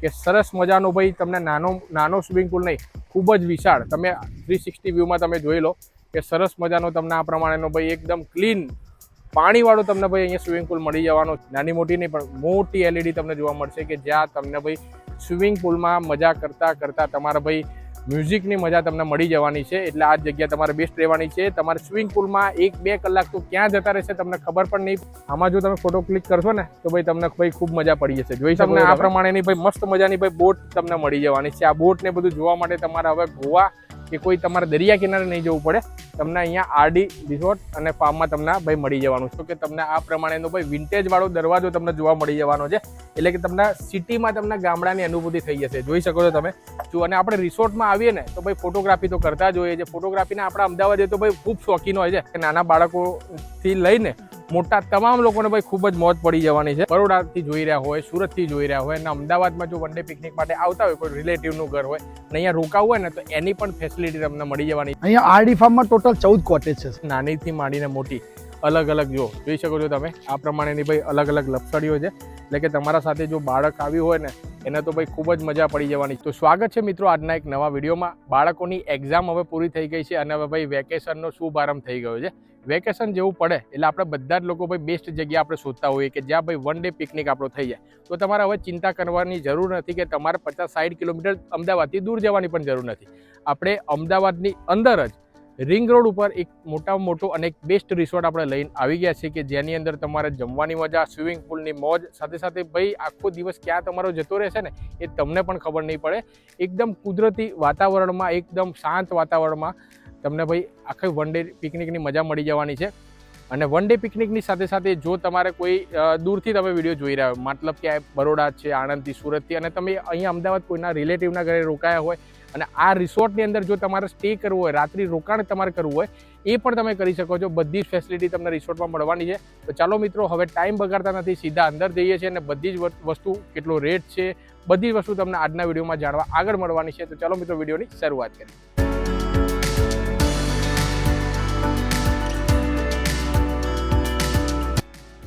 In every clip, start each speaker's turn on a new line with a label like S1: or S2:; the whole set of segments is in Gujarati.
S1: કે સરસ મજાનો ભાઈ તમને નાનો નાનો સ્વિમિંગ પુલ નહીં, ખૂબ જ વિશાળ. તમે થ્રી સિક્સટી વ્યૂમાં તમે જોઈ લો કે સરસ મજાનો તમને આ પ્રમાણેનો ભાઈ એકદમ ક્લીન પાણીવાળો તમને ભાઈ અહીંયા સ્વિમિંગ પુલ મળી જવાનો. નાની મોટી નહીં, પણ મોટી એલઈડી તમને જોવા મળશે કે જ્યાં તમને ભાઈ સ્વિમિંગ પુલમાં મજા કરતાં કરતાં તમારા ભાઈ મ્યુઝિકની મજા તમને મળી જવાની છે. એટલે આ જગ્યા તમારે બેસ્ટ રહેવાની છે. તમારે સ્વિમિંગ પુલમાં એક બે કલાક તો ક્યાં જતા રહેશે તમને ખબર પણ નહીં. આમાં જો તમે ફોટો ક્લિક કરશો ને તો ભાઈ તમને ભાઈ ખૂબ મજા પડી જશે. જોઈ તમને આ પ્રમાણેની ભાઈ મસ્ત મજાની ભાઈ બોટ તમને મળી જવાની છે. આ બોટ ને બધું જોવા માટે તમારે હવે ગોવા કે કોઈ તમારે દરિયા કિનારે નહીં જવું પડે. તમને અહીંયા આરડી, રિસોર્ટ અને ફાર્મમાં તમને ભાઈ મળી જવાનું. છે કે તમને આ પ્રમાણેનો ભાઈ વિન્ટેજ વાળો દરવાજો તમને જોવા મળી જવાનો છે. એટલે કે તમને સિટીમાં તમને ગામડાની અનુભૂતિ થઈ જશે. જોઈ શકો છો તમે. જો અને આપણે રિસોર્ટમાં આવીએ ને, તો ભાઈ ફોટોગ્રાફી તો કરતા જ હોઈએ છીએ. ફોટોગ્રાફીના આપણા અમદાવાદ તો ભાઈ ખૂબ શોખીન હોય છે કે નાના બાળકોથી લઈને મોટા તમામ લોકોને ભાઈ ખૂબ જ મોજ પડી જવાની છે. બરોડાથી જોઈ રહ્યા હોય, સુરતથી જોઈ રહ્યા હોય, અને અમદાવાદમાં જો વન ડે પિકનિક માટે આવતા હોય, કોઈ રિલેટિવનું ઘર હોય, અને અહીંયા રોકાવું હોય ને, તો એની પણ ફેસિલિટી તમને મળી જવાની.
S2: અહીંયા આરડી ફાર્મમાં ટોટલ ચૌદ કોટેજ છે
S1: નાનીથી માંડીને મોટી. અલગ અલગ જો, જોઈ શકો છો તમે, આ પ્રમાણેની ભાઈ અલગ અલગ લપસડીઓ છે. એટલે કે તમારા સાથે જો બાળક આવ્યું હોય ને, એને તો ભાઈ ખૂબ જ મજા પડી જવાની. તો સ્વાગત છે મિત્રો આજના એક નવા વિડીયોમાં. બાળકોની એક્ઝામ હવે પૂરી થઈ ગઈ છે અને હવે ભાઈ વેકેશનનો શુભારંભ થઈ ગયો છે. વેકેશન જેવું પડે એટલે આપણે બધા જ લોકો ભાઈ બેસ્ટ જગ્યા આપણે શોધતા હોઈએ કે જ્યાં ભાઈ વન ડે પિકનિક આપણો થઈ જાય. તો તમારે હવે ચિંતા કરવાની જરૂર નથી કે તમારે પચાસ સાઠ કિલોમીટર અમદાવાદથી દૂર જવાની પણ જરૂર નથી. આપણે અમદાવાદની અંદર જ રિંગ રોડ ઉપર એક મોટામાં મોટો અને એક બેસ્ટ રિસોર્ટ આપણે લઈને આવી ગયા છીએ કે જેની અંદર તમારે જમવાની મજા સ્વિમિંગ પુલની મોજ, સાથે સાથે ભાઈ આખો દિવસ ક્યાં તમારો જતો રહેશે ને એ તમને પણ ખબર નહીં પડે. એકદમ કુદરતી વાતાવરણમાં, એકદમ શાંત વાતાવરણમાં તમને ભાઈ આખી વન ડે પિકનિકની મજા મળી જવાની છે. અને વન ડે પિકનિકની સાથે સાથે જો તમારે કોઈ દૂરથી તમે વીડિયો જોઈ રહ્યા હોય, મતલબ કે બરોડા છે, આણંદથી સુરતથી અને તમે અહીંયા અમદાવાદ કોઈના રિલેટિવના ઘરે રોકાયા હોય અને આ રિસોર્ટની અંદર જો તમારે સ્ટે કરવું હોય, રાત્રિ રોકાણ તમારે કરવું હોય, એ પણ તમે કરી શકો છો. બધી જ ફેસિલિટી તમને રિસોર્ટમાં મળવાની છે. તો ચાલો મિત્રો, હવે ટાઈમ બગાડતા નથી. સીધા અંદર જઈએ છીએ અને બધી જ વસ્તુ કેટલો રેટ છે, બધી વસ્તુ તમને આજના વિડીયોમાં જાણવા આગળ મળવાની છે. તો ચાલો મિત્રો, વિડીયોની શરૂઆત કરીએ.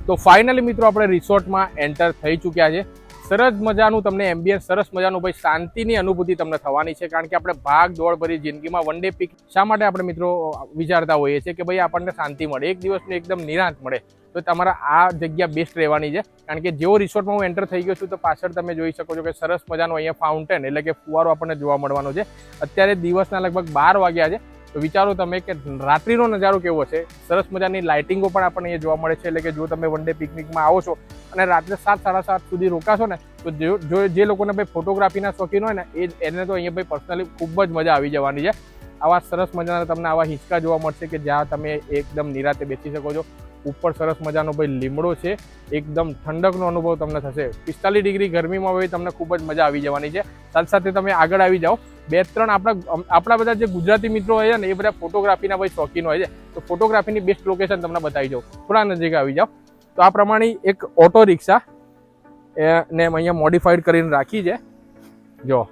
S1: તો ફાઇનલી મિત્રો, આપણે રિસોર્ટમાં એન્ટર થઈ ચૂક્યા છે. સરસ મજાનું તમને એમ્બિયન્સ સરસ મજાનું ભાઈ શાંતિની અનુભૂતિ તમને થવાની છે, કારણ કે આપણે ભાગ દોડ ભરી જિંદગીમાં વન ડે પીક શા માટે આપણે મિત્રો વિચારતા હોઈએ છીએ કે ભાઈ આપણને શાંતિ મળે, એક દિવસનું એકદમ નિરાંત મળે, તો તમારા આ જગ્યા બેસ્ટ રહેવાની છે, કારણ કે જેવો રિસોર્ટમાં હું એન્ટર થઈ ગયો છું, તો પાછળ તમે જોઈ શકો છો કે સરસ મજાનો અહીંયા ફાઉન્ટેન એટલે કે ફુવારો આપણને જોવા મળવાનો છે. અત્યારે દિવસના લગભગ બાર વાગ્યા છે તો વિચારો તમે કે રાત્રિનો નજારો કેવો છે? સરસ મજાની લાઇટિંગો પણ આપણને અહીંયા જોવા મળે છે. એટલે કે જો તમે વન ડે પિકનિકમાં આવો છો અને રાત્રે સાત, સાડા સાત સુધી રોકાશો ને, તો જો જો લોકોને ભાઈ ફોટોગ્રાફીના શોખીન હોય ને, એ એને તો અહીંયા ભાઈ પર્સનલી ખૂબ જ મજા આવી જવાની છે. આવા સરસ મજાના તમને આવા હિંચકા જોવા મળશે કે જ્યાં તમે એકદમ નિરાતે બેસી શકો છો. ઉપર સરસ મજાનો ભાઈ લીમડો છે. એકદમ ઠંડકનો અનુભવ તમને થશે. પિસ્તાલીસ ડિગ્રી ગરમીમાં ભાઈ તમને ખૂબ જ મજા આવી જવાની છે. સાથે સાથે તમે આગળ આવી જાઓ. બે ત્રણ આપણા આપણા બધા જે ગુજરાતી મિત્રો હોય છે ને, એ બધા ફોટોગ્રાફીના ભાઈ શોખીન હોય છે. તો ફોટોગ્રાફીની બેસ્ટ લોકેશન તમને બતાવી જાઉં થોડા નજીક આવી જાઓ. તો આ પ્રમાણે એક ઓટો રિક્ષા ને અહીંયા મોડિફાઈડ કરીને રાખી છે. જો.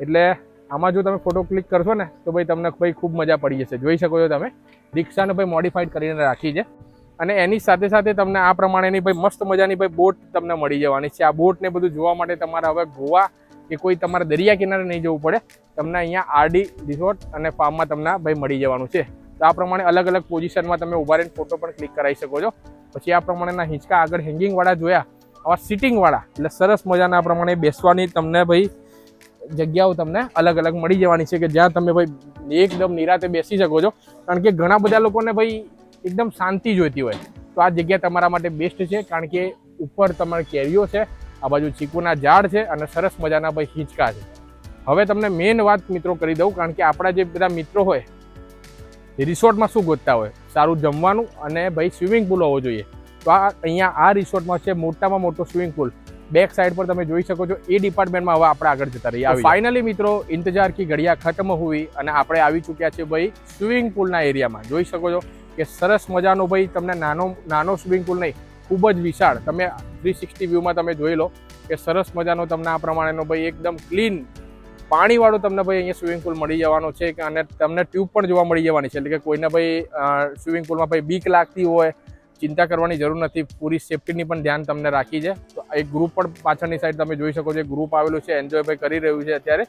S1: એટલે આમાં જો તમે ફોટો ક્લિક કરશો ને, તો ભાઈ તમને ભાઈ ખૂબ મજા પડી જશે. જોઈ શકો છો તમે. રિક્ષાને ભાઈ મોડિફાઈડ કરીને રાખી છે. અને એની સાથે સાથે તમને આ પ્રમાણેની ભાઈ મસ્ત મજાની ભાઈ બોટ તમને મળી જવાની છે. આ બોટને બધું જોવા માટે તમારે હવે ગોવા કે કોઈ તમારે દરિયા કિનારે નહીં જવું પડે, તમને અહીંયા આરડી રિસોર્ટ અને ફાર્મમાં તમને ભાઈ મળી જવાનું છે. તો આ પ્રમાણે અલગ અલગ પોઝિશનમાં તમે ઊભા રહીને ફોટો પણ ક્લિક કરાવી શકો છો. પછી આ પ્રમાણેના હિંચકા આગળ હેંગિંગવાળા જોયા, આવા સિટિંગવાળા એટલે સરસ મજાના પ્રમાણે બેસવાની તમને ભાઈ જગ્યાઓ તમને અલગ અલગ મળી જવાની છે કે જ્યાં તમે ભાઈ એકદમ નિરાતે બેસી શકો છો. કારણ કે ઘણા બધા લોકોને ભાઈ એકદમ શાંતિ જોઈતી હોય. તો આ જગ્યા તમારા માટે બેસ્ટ છે, કારણ કે ઉપર તમારે કેરીઓ છે આ બાજુ ચીકુના ઝાડ છે અને સરસ મજાના ભાઈ હિંચકા છે. હવે તમને મેઇન વાત મિત્રો કરી દઉં કારણ કે આપણા જે બધા મિત્રો હોય એ રિસોર્ટમાં શું ગોતતા હોય? સારું જમવાનું અને ભાઈ સ્વિમિંગ પુલ હોવો જોઈએ. તો આ અહીંયા આ રિસોર્ટમાં છે મોટામાં મોટો સ્વિમિંગ પુલ બેક સાઈડ પર તમે જોઈ શકો છો એ ડિપાર્ટમેન્ટમાં હવે આપણે આગળ જતા રહીએ. ફાઇનલી મિત્રો ઇંતજાર કી ઘડિયા ખતમ હોવી અને આપણે આવી ચૂક્યા છે ભાઈ સ્વિમિંગ પુલના એરિયામાં જોઈ શકો છો કે સરસ મજાનો ભાઈ તમને નાનો નાનો સ્વિમિંગ પુલ નહીં ખૂબ જ વિશાળ. તમે થ્રી સિક્સટી વ્યૂમાં તમે જોઈ લો કે સરસ મજાનો તમને આ પ્રમાણેનો ભાઈ એકદમ ક્લીન પાણીવાળો તમને ભાઈ અહીંયા સ્વિમિંગ પુલ મળી જવાનો છે અને તમને ટ્યુબ પણ જોવા મળી જવાની છે. એટલે કે કોઈને ભાઈ સ્વિમિંગ પુલમાં ભાઈ બીક લાગતી હોય, ચિંતા કરવાની જરૂર નથી. પૂરી સેફટીની પણ ધ્યાન તમને રાખી છે. તો એક ગ્રુપ પણ પાછળની સાઈડ તમે જોઈ શકો છો. ગ્રુપ આવેલું છે એન્જોય ભાઈ કરી રહ્યું છે અત્યારે.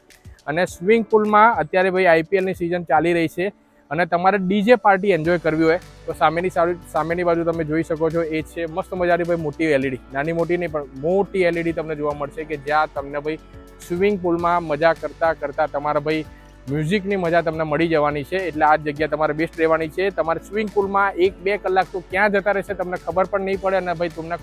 S1: અને સ્વિમિંગ પુલમાં અત્યારે ભાઈ આઈપીએલની સિઝન ચાલી રહી છે. અને તમારે ડીજે પાર્ટી એન્જોય કરવી હોય, તો સામેની સામેની બાજુ તમે જોઈ શકો છો, એ છે મસ્ત મજાની ભાઈ મોટી એલઈડી નાની મોટી નહીં, પણ મોટી એલઈડી તમને જોવા મળશે કે જ્યાં તમને ભાઈ સ્વિમિંગ પુલમાં મજા કરતા કરતા તમારા ભાઈ મ્યુઝિકની મજા તમને મળી જવાની છે. એટલે આ જગ્યા તમારે બેસ્ટ રહેવાની છે. તમારે સ્વિમિંગ પુલમાં એક બે કલાક તો ક્યાં જતા રહેશે, તમને ખબર પણ નહીં પડે અને ભાઈ તમને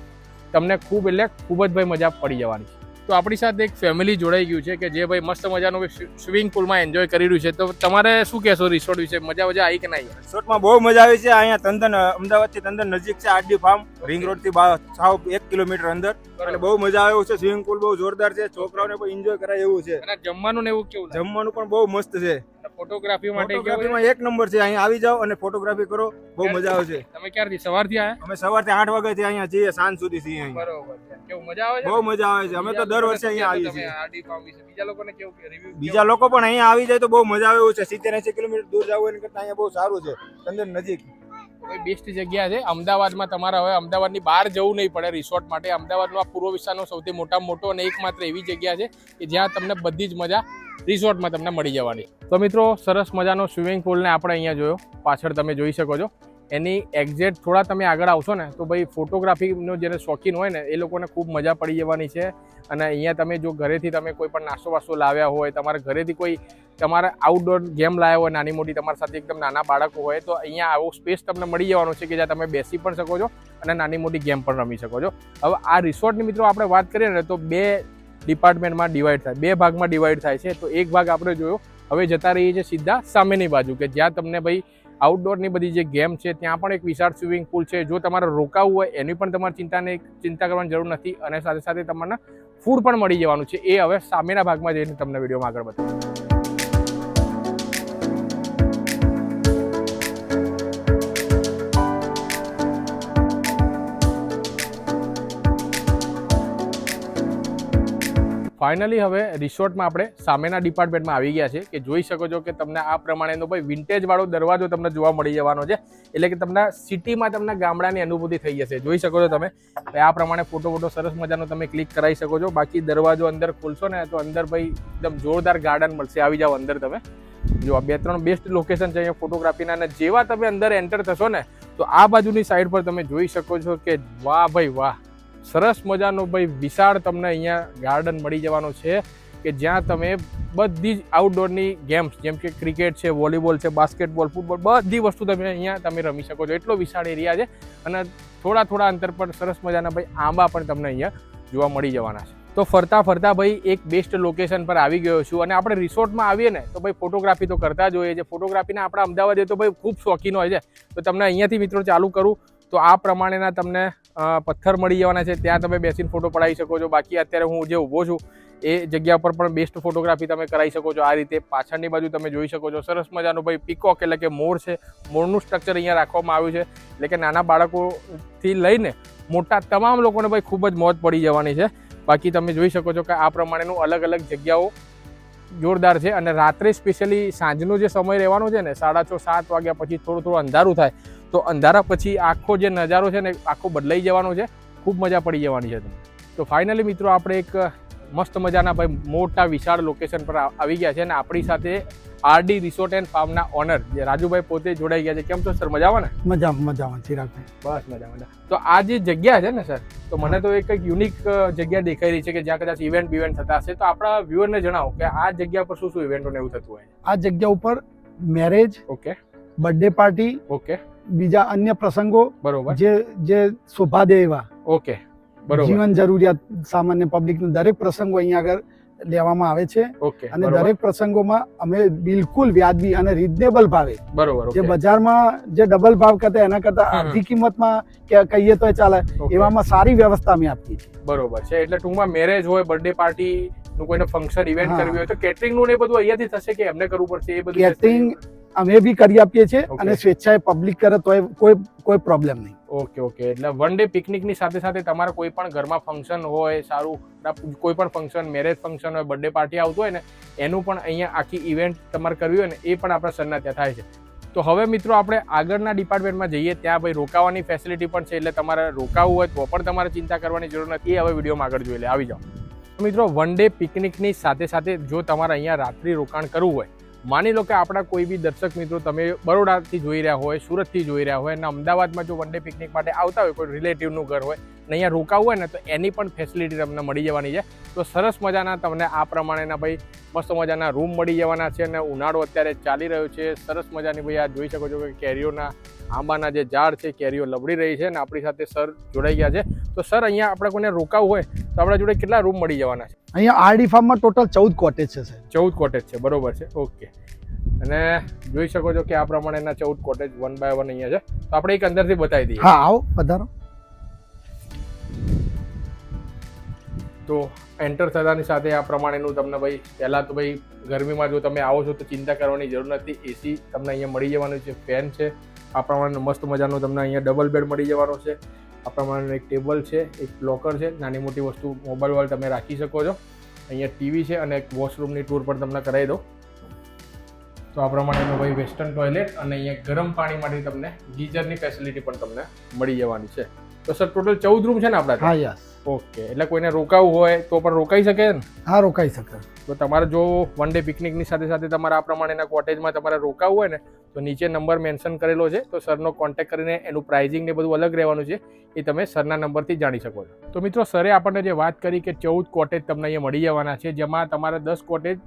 S1: તમને ખૂબ એટલે ખૂબ જ ભાઈ મજા પડી જવાની છે. તો આપણી સાથે એક ફેમિલી જોડાઈ ગયું છે કે જે ભાઈ મસ્ત મજાનું સ્વિમિંગ પુલમાં એન્જોય કરી રહ્યું છે. તો તમારે શું કહેશો રિસોર્ટ વિશે? મજા મજા આવી કે ના
S3: રિસોર્ટમાં બહુ મજા આવી છે. અહીંયા તંદન અમદાવાદથી તંદન નજીક છે આરડી ફાર્મ. રિંગ રોડથી સાવ એક કિલોમીટર અંદર. એટલે બહુ મજા આવ્યો છે. સ્વિમિંગ પુલ બહુ જોરદાર છે. છોકરાઓને પણ એન્જોય કરાય એવું છે.
S1: અને જમવાનું ને એવું કેવું
S3: જમવાનું પણ બહુ મસ્ત છે.
S1: ફોટોગ્રાફી માટે
S3: ફોટોગ્રાફીમાં એક નંબર છે અહીં આવી જાઓ અને ફોટોગ્રાફી કરો. બહુ મજા આવે છે
S1: તમે ક્યારથી? સવારથી આવ્યા
S3: અમે સવારથી આઠ વાગ્યાથી અહીંયા છીએ સાંજ સુધી છીએ અહીં
S1: બરોબર કેવું મજા આવે છે?
S3: બહુ મજા આવે છે. અમે તો દર વર્ષે અહીંયા આવીએ છીએ
S1: બીજા લોકોને કેવું રિવ્યુ
S3: બીજા લોકો પણ અહીંયા આવી જાય તો બહુ મજા આવે એવું છે. સિત્તેર એસી કિલોમીટર દૂર જવું એના કરતા અહીંયા બહુ સારું છે. અંદર નજીક.
S1: બેસ્ટ જગ્યા છે. અમદાવાદમાં તમારે હવે અમદાવાદની બહાર જવું નહીં પડે રિસોર્ટ માટે. અમદાવાદનો આ પૂર્વ વિસ્તારનો સૌથી મોટામાં મોટો અને એકમાત્ર એવી જગ્યા છે કે જ્યાં તમને બધી જ મજા રિસોર્ટમાં તમને મળી જવાની. તો મિત્રો, સરસ મજાનો સ્વિમિંગ પુલને આપણે અહીંયા જોયો. પાછળ તમે જોઈ શકો છો. એની એક્ઝેક્ટ થોડા તમે આગળ આવશો ને, તો ભાઈ ફોટોગ્રાફીનો જેને શોખીન હોય ને, એ લોકોને ખૂબ મજા પડી જવાની છે. અને અહીંયા તમે જો ઘરેથી તમે કોઈ પણ નાસ્તો વાસ્તો લાવ્યા હોય, તમારા ઘરેથી કોઈ તમારે આઉટડોર ગેમ લાવ્યા હોય, નાની મોટી તમારી સાથે એકદમ નાના બાળકો હોય, તો અહીંયા આવો સ્પેસ તમને મળી જવાનો છે કે જ્યાં તમે બેસી પણ શકો છો અને નાની મોટી ગેમ પણ રમી શકો છો. હવે આ રિસોર્ટની મિત્રો આપણે વાત કરીએ ને, તો બે ડિપાર્ટમેન્ટમાં ડિવાઈડ થાય. બે ભાગમાં ડિવાઈડ થાય છે. તો એક ભાગ આપણે જોયો. હવે જતા રહીએ છીએ સીધા સામેની બાજુ, કે જ્યાં તમને ભાઈ આઉટડોરની બધી જે ગેમ છે, ત્યાં પણ એક વિશાળ સ્વિમિંગ પુલ છે. જો તમારે રોકાવું હોય, એની પણ તમારે ચિંતાને ચિંતા કરવાની જરૂર નથી. અને સાથે સાથે તમને ફૂડ પણ મળી જવાનું છે. એ હવે સામેના ભાગમાં જઈને તમને વિડીયોમાં આગળ બતાવું. ફાઇનલી હવે રિસોર્ટમાં આપણે સામેના ડિપાર્ટમેન્ટમાં આવી ગયા છે કે જોઈ શકો છો કે તમને આ પ્રમાણેનો ભાઈ વિન્ટેજવાળો દરવાજો તમને જોવા મળી જવાનો છે. એટલે કે તમને સિટીમાં તમને ગામડાની અનુભૂતિ થઈ જશે. જોઈ શકો છો તમે આ પ્રમાણે ફોટો ફોટો સરસ મજાનો તમે ક્લિક કરાવી શકો છો. બાકી દરવાજો અંદર ખોલશો ને તો અંદર ભાઈ એકદમ જોરદાર ગાર્ડન મળશે. આવી જાઓ અંદર તમે. જો આ બે ત્રણ બેસ્ટ લોકેશન છે અહીંયા ફોટોગ્રાફીના અને જેવા તમે અંદર એન્ટર થશો ને તો આ બાજુની સાઈડ પર તમે જોઈ શકો છો કે વાહ ભાઈ વાહ. સરસ મજાનો ભાઈ વિશાળ તમને અહીંયા ગાર્ડન મળી જવાનો છે કે જ્યાં તમે બધી જ આઉટડોરની ગેમ્સ જેમ કે ક્રિકેટ છે વોલીબોલ છે બાસ્કેટબોલ ફૂટબોલ બધી વસ્તુ તમે અહીંયા તમે રમી શકો છો. એટલો વિશાળ એરિયા છે અને થોડા થોડા અંતર પર સરસ મજાના ભાઈ આંબા પણ તમને અહીંયા જોવા મળી જવાના છે. તો ફરતા ફરતા ભાઈ એક બેસ્ટ લોકેશન પર આવી ગયો છું અને આપણે રિસોર્ટમાં આવીએ ને તો ભાઈ ફોટોગ્રાફી તો કરતા જ હોઈએ છીએ. ફોટોગ્રાફીના આપણા અમદાવાદ તો ભાઈ ખૂબ શોખીન હોય છે. તો તમને અહીંયાથી મિત્રો ચાલુ કરું તો આ પ્રમાણેના તમને પથ્થર મળી જવાના છે. ત્યાં તમે બેસીને ફોટો પડાવી શકો છો. બાકી અત્યારે હું જે ઊભો છું, એ જગ્યા પર પણ બેસ્ટ ફોટોગ્રાફી તમે કરાવી શકો છો. આ રીતે પાછળની બાજુ તમે જોઈ શકો છો. સરસ મજાનું ભાઈ પીકોક એટલે કે મોર છે. મોરનું સ્ટ્રક્ચર અહીંયા રાખવામાં આવ્યું છે. એટલે કે નાના બાળકોથી લઈને મોટા તમામ લોકોને ભાઈ ખૂબ જ મોજ પડી જવાની છે. બાકી તમે જોઈ શકો છો કે આ પ્રમાણેનું અલગ અલગ જગ્યાઓ જોરદાર છે. અને રાત્રે સ્પેશિયલી સાંજનો જે સમય રહેવાનો છે ને, સાડા છ, સાત વાગ્યા પછી થોડું થોડું અંધારું થાય તો અંધારા પછી આખો જે નજારો છે ને આખો બદલાઈ જવાનો છે. ખૂબ મજા પડી જવાની છે તમને. તો ફાઇનલી મિત્રો આપણે એક મસ્ત મજાના ભાઈ મોટા વિશાળ લોકેશન પર આવી ગયા છે અને આપણી સાથે આરડી રિસોર્ટ એન્ડ ફાર્મના ઓનર જે રાજુભાઈ પોતે જોડાઈ ગયા છે. કેમ છો સર મજામાં ને?
S2: મજામાં મજામાં ચિરાગભાઈ
S1: બસ મજા મજા તો આ જે જગ્યા છે ને સર તો મને તો એક યુનિક જગ્યા દેખાઈ રહી છે કે જ્યાં કદાચ ઇવેન્ટ બિવેન્ટ થતા હશે. તો આપણા વ્યુઅરને જણાવો કે આ જગ્યા પર શું શું ઇવેન્ટો ને એવું થતું હોય
S2: આ જગ્યા ઉપર marriage
S1: okay
S2: birthday party
S1: okay
S2: બીજા અન્ય પ્રસંગો
S1: બરોબર.
S2: જે જે શોભા દે એવા.
S1: ઓકે. બરોબર.
S2: જીવન જરૂરિયાત સામાન્ય પબ્લિકનો દરેક પ્રસંગો અહીંયા આગળ લેવામાં આવે છે. અને દરેક પ્રસંગોમાં અમે બિલકુલ વ્યાજબી અને રિઝનેબલ ભાવે.
S1: બરોબર
S2: જે બજારમાં જે ડબલ ભાવ કરતા એના કરતા. અડધી કિંમતમાં કે કહીએ તો ચાલે એવામાં સારી વ્યવસ્થા અમે આપીએ છીએ.
S1: બરોબર છે. એટલે ટૂંકમાં મેરેજ હોય બર્થડે પાર્ટી નું કોઈને ફંક્શન ઇવેન્ટ કરવી હોય તો કેટરિંગનું ને એ બધું અહીંયાથી થશે કે એમને કરવું પડશે? એ બધું
S2: કેટરિંગ અમે બી કરી આપીએ છીએ અને સ્વેચ્છાએ પબ્લિક કરે તો કોઈ કોઈ પ્રોબ્લેમ નહીં.
S1: ઓકે ઓકે એટલે વન ડે પિકનિકની સાથે સાથે તમારે કોઈ પણ ઘરમાં ફંક્શન હોય સારું કોઈ પણ ફંક્શન મેરેજ ફંક્શન હોય બર્થડે પાર્ટી આવતું હોય ને એનું પણ અહીંયા આખી ઇવેન્ટ તમારે કરવી હોય ને એ પણ આપણા સરના ત્યાં થાય છે. તો હવે મિત્રો આપણે આગળના ડિપાર્ટમેન્ટમાં જઈએ ત્યાં ભાઈ રોકાવાની ફેસિલિટી પણ છે એટલે તમારે રોકાવું હોય તો પણ તમારે ચિંતા કરવાની જરૂર નથી. એ હવે વિડીયોમાં આગળ જોઈ લે આવી જાઓ. મિત્રો વન ડે પિકનિકની સાથે સાથે જો તમારે અહીંયા રાત્રિ રોકાણ કરવું હોય માની લો કે આપણા કોઈ બી દર્શક મિત્રો તમે બરોડાથી જોઈ રહ્યા હોય, સુરતથી જોઈ રહ્યા હોય અને અમદાવાદમાં જો વન ડે પિકનિક માટે આવતા હોય, કોઈ રિલેટિવનું ઘર હોય ને અહીંયા રોકાવું હોય ને તો એની પણ ફેસિલિટી તમને મળી જવાની છે. તો સરસ મજાના તમને આ પ્રમાણેના ભાઈ મસ્ત મજાના રૂમ મળી જવાના છે અને ઉનાળો અત્યારે ચાલી રહ્યો છે. સરસ મજાની ભાઈ આ જોઈ શકો છો કે કેરીઓના આંબાના જે ઝાડ છે કેરીઓ લબડી રહી છે અને આપણી સાથે સર જોડાઈ ગયા છે. તો સર અહીંયા આપણે કોઈને રોકાવું હોય તો આપણા જોડે કેટલા રૂમ મળી જવાના છે?
S2: અહીંયા આરડી ફાર્મમાં ટોટલ ચૌદ કોટેજ છે
S1: ચૌદ કોટેજ છે બરોબર છે ઓકે. અને જોઈ શકો છો કે આ પ્રમાણેના ચૌદ કોટેજ વન બાય વન અહીંયા છે. તો આપણે એક અંદરથી બતાવી દઈએ.
S2: હા આવો પધારો
S1: તો એન્ટર થતાની સાથે આ પ્રમાણેનું તમને ભાઈ, પહેલાં તો ભાઈ ગરમીમાં જો તમે આવો છો તો ચિંતા કરવાની જરૂર નથી. એસી તમને અહીંયા મળી જવાનું છે ફેન છે. આ પ્રમાણે મસ્ત મજાનું તમને અહીંયા ડબલ બેડ મળી જવાનો છે. આ પ્રમાણેનું એક ટેબલ છે, એક લોકર છે. નાની મોટી વસ્તુ મોબાઈલ વાળ તમે રાખી શકો છો. અહીંયા ટીવી છે અને એક વોશરૂમની ટૂર પણ તમને કરાવી દો તો આ પ્રમાણેનું ભાઈ વેસ્ટર્ન ટોયલેટ અને અહીંયા ગરમ પાણી માટે તમને ગીઝરની ફેસિલિટી પણ તમને મળી જવાની છે. તો સર ટોટલ ચૌદ રૂમ છે ને આપણા
S2: હા, યસ.
S1: ઓકે એટલે કોઈને રોકાવું હોય તો પણ રોકાઈ શકે ને?
S2: હા રોકાઈ શકે.
S1: તો તમારે જો વન ડે પિકનિકની સાથે સાથે તમારે આ પ્રમાણેના કોટેજમાં તમારે રોકાવું હોય ને તો નીચે નંબર મેન્શન કરેલો છે તો સરનો કોન્ટેક્ટ કરીને એનું પ્રાઇઝિંગ ને બધું અલગ રહેવાનું છે એ તમે સરના નંબરથી જાણી શકો છો. તો મિત્રો સરે આપણને જે વાત કરી કે ચૌદ કોટેજ તમને અહીંયા મળી જવાના છે જેમાં તમારા દસ કોટેજ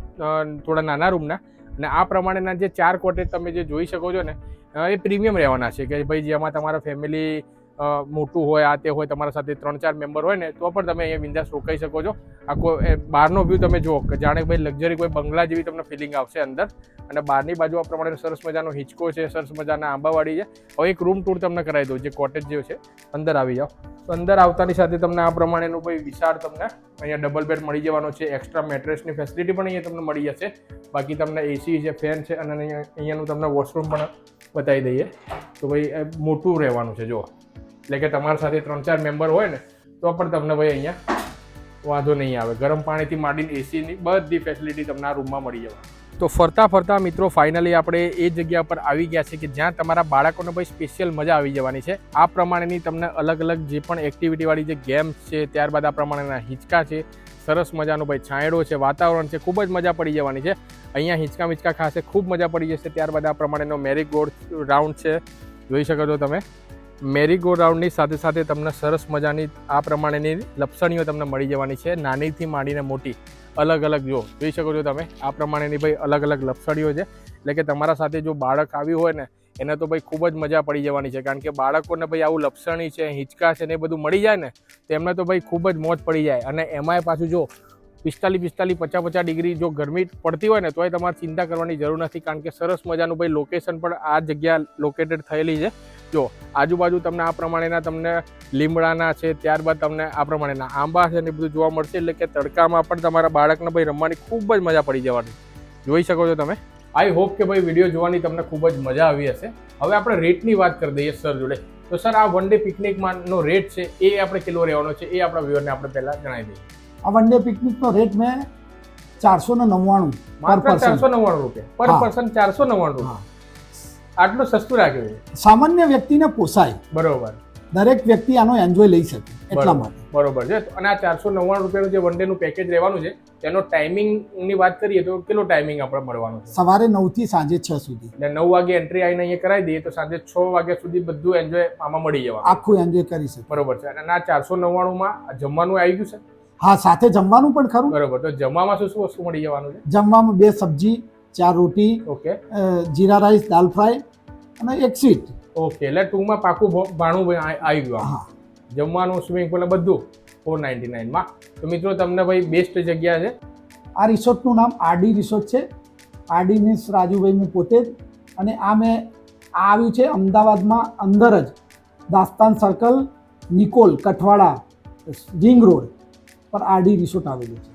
S1: થોડા નાના રૂમના અને આ પ્રમાણેના જે ચાર કોટેજ તમે જે જોઈ શકો છો ને એ પ્રીમિયમ રહેવાના છે કે ભાઈ જેમાં તમારા ફેમિલી મોટું હોય, આ તે હોય, તમારા સાથે ત્રણ ચાર મેમ્બર હોય ને, તો પણ તમે અહીંયા બિંદાસ રોકાઈ શકો છો. આખો, એ, બહારનો વ્યૂ તમે જુઓ, કે જાણે ભાઈ લક્ઝરી કોઈ બંગલા જેવી તમને ફિલિંગ આવશે અંદર. અને બહારની બાજુ આ પ્રમાણે સરસ મજાનો હિંચકો છે, સરસ મજાના આંબાવાડી છે. હવે એક રૂમ ટૂર તમને કરાવી દઉં, જે કોટેજ જેવો છે. અંદર આવી જાઓ. તો અંદર આવતાની સાથે તમને આ પ્રમાણેનું ભાઈ વિશાળ તમને અહીંયા ડબલ બેડ મળી જવાનો છે. એક્સ્ટ્રા મેટ્રેસની ફેસિલિટી પણ અહીંયા તમને મળી જશે. બાકી તમને એસી છે ફેન છે, અને અહીંયા અહીંયાનું તમને વોશરૂમ પણ બતાવી દઈએ. તો ભાઈ મોટું રહેવાનું છે જો એટલે કે તમારા સાથે ત્રણ ચાર મેમ્બર હોય ને, તો પણ તમને ભાઈ અહીંયા વાંધો નહીં આવે. ગરમ પાણીથી માંડીને એસીની બધી ફેસિલિટી તમને આ રૂમમાં મળી જવા. તો ફરતા ફરતા મિત્રો ફાઇનલી આપણે એ જગ્યા પર આવી ગયા છે કે જ્યાં તમારા બાળકોને ભાઈ સ્પેશિયલ મજા આવી જવાની છે. આ પ્રમાણેની તમને અલગ અલગ જે પણ એક્ટિવિટીવાળી જે ગેમ્સ છે, ત્યારબાદ આ પ્રમાણેના હિંચકા છે, સરસ મજાનો ભાઈ છાંયડો છે, વાતાવરણ છે, ખૂબ જ મજા પડી જવાની છે. અહીંયા હિંચકા મિચકા ખાશે, ખૂબ મજા પડી જશે. ત્યારબાદ આ પ્રમાણેનો મેરી ગોલ્ડ રાઉન્ડ છે, જોઈ શકો છો તમે. મેરી ગો રાઉન્ડની સાથે સાથે તમને સરસ મજાની આ પ્રમાણેની લપસણીઓ તમને મળી જવાની છે. નાનીથી માંડીને મોટી. અલગ અલગ જો, જોઈ શકો છો તમે, આ પ્રમાણેની ભાઈ અલગ અલગ લપસણીઓ છે. એટલે કે તમારા સાથે જો બાળક આવ્યું હોય ને, એને તો ભાઈ ખૂબ જ મજા પડી જવાની છે. કારણ કે બાળકોને ભાઈ આવું લપસણી છે હિંચકા છે ને એ બધું મળી જાય ને, તો એમને તો ભાઈ ખૂબ જ મોજ પડી જાય. અને એમાંય પાછું જો, પિસ્તાલીસ પિસ્તાલીસ પચાસ પચાસ ડિગ્રી જો ગરમી પડતી હોય ને, તોય તમારે ચિંતા કરવાની જરૂર નથી. કારણ કે સરસ મજાનું ભાઈ લોકેશન પણ આ જગ્યા લોકેટેડ થયેલી છે. જો આજુબાજુ તમને આ પ્રમાણેના તમને લીમડાના છે ત્યારબાદ તમને આ પ્રમાણેના આંબા છે ને બધું જોવા મળશે. એટલે કે તડકામાં પણ તમારા બાળકને ભાઈ રમવાની ખૂબ જ મજા પડી જવાની. જોઈ શકો છો તમે? આઈ હોપ કે ભાઈ વીડિયો જોવાની તમને ખૂબ જ મજા આવી હશે. હવે આપણે રેટની વાત કરી દઈએ સર જોડે. તો સર આ વન ડે પિકનિકમાંનો રેટ છે એ આપણે કેટલો રહેવાનો છે એ આપણા વ્યુઅરને આપણે પહેલાં જણાવી દઈએ.
S2: આ વન ડે પિકનિકનો રેટ મેં ચારસો ને નવ્વાણું
S1: માત્ર ચારસો નવ્વાણું રૂપિયા. પર પર્સન ચારસો નવ્વાણું. રૂપિયા આટલું સસ્તું રાખ્યું છે?
S2: સામાન્ય વ્યક્તિને પોસાય.
S1: બરોબર.
S2: દરેક વ્યક્તિ આનો એન્જોય લઈ શકે એટલા
S1: બરોબર.
S2: માટે.
S1: બરોબર છે. અને આ ચારસો નવ્વાણું રૂપિયાનું જે વન ડેનું પેકેજ રહેવાનું છે તેનો ટાઈમિંગની વાત કરીએ તો કેટલો ટાઈમિંગ આપણે મળવાનો છે?
S2: સવારે નવથી સાંજે છ સુધી.
S1: એટલે નવ વાગે એન્ટ્રી આવીને અહીંયા કરાવી દઈએ તો સાંજે છ વાગ્યા સુધી બધું એન્જોય આમાં મળી જવાનું.
S2: આખું એન્જોય કરી શકે
S1: બરોબર છે. અને આ ચારસો નવ્વાણુંમાં જમવાનું આવી ગયું છે?
S2: હા સાથે જમવાનું પણ ખરું.
S1: બરોબર. તો જમવામાં શું શું વસ્તુ મળી જવાનું છે?
S2: જમવામાં બે સબ્જી ચાર રોટી
S1: okay.
S2: Jeera rice dal fry અને એક સ્વીટ
S1: ઓકે એટલે ટૂંકમાં પાકું ભાણું આવી ગયું
S2: હા.
S1: જમવાનું સ્વિમિંગ પુલ બધું ફોર નાઇન્ટી નાઇનમાં તો મિત્રો તમને ભાઈ બેસ્ટ જગ્યા છે?
S2: આ રિસોર્ટનું નામ આરડી રિસોર્ટ છે. આરડી મીન્સ રાજુભાઈનું પોતે જ. અને આ મેં આ આવ્યું છે અમદાવાદમાં અંદર જ. Dastan circle Nikol Kathwada ring road પર આરડી રિસોર્ટ આવેલું છે.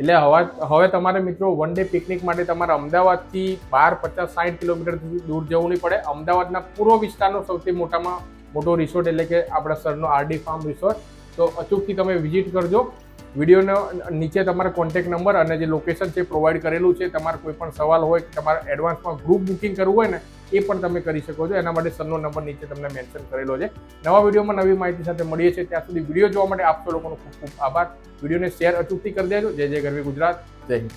S1: એટલે હવે હવે તમારે મિત્રો વન ડે પિકનિક માટે તમારે અમદાવાદથી બાર પચાસ સાઠ કિલોમીટર દૂર જવું નહીં પડે. અમદાવાદના પૂર્વ વિસ્તારનો સૌથી મોટામાં મોટો રિસોર્ટ એટલે કે આપણા સરનો આરડી ફાર્મ રિસોર્ટ તો અચૂકથી તમે વિઝિટ કરજો. વિડીયોનો નીચે તમારા કોન્ટેક્ટ નંબર અને જે લોકેશન છે પ્રોવાઈડ કરેલું છે. તમારે કોઈ પણ સવાલ હોય તમારે એડવાન્સમાં ગ્રુપ બુકિંગ કરવું હોય ને એ પણ તમે કરી શકો છો. એના માટે સરનો નંબર નીચે તમને મેન્શન કરેલો છે. નવા વિડીયોમાં નવી માહિતી સાથે મળીએ છીએ. ત્યાં સુધી વીડિયો જોવા માટે આપ લોકોનો ખૂબ ખૂબ આભાર. વિડીયોને શેર અચૂકથી કરી દેજો. જય જય ગરવી ગુજરાત. જય હિન્દ.